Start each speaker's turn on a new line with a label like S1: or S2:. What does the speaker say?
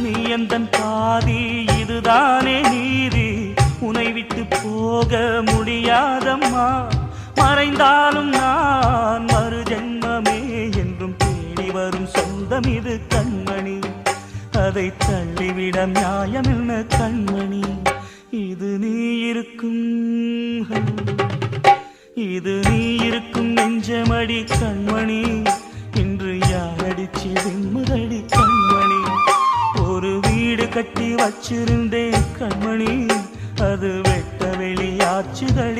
S1: நீ எந்தன் பாதி? இதுதானே நீதி. உனை விட்டு போக முடியாதம்மா. மறைந்தாலும் நான் மறு ஜென்மமே என்றும் தேடி வரும் சொந்தம் இது கண்மணி. அதை தள்ளிவிட நியாயம் என்ன கண்மணி? இது நீ இருக்கும் இது நீ இருக்கும் நெஞ்சமடி கண்மணி. இன்று யாரடிச்சு விம்முதடி கண்மணி கட்டி வச்சிருந்தேன் கண்மணி. அது வெட்ட வெளியாச்சுதடி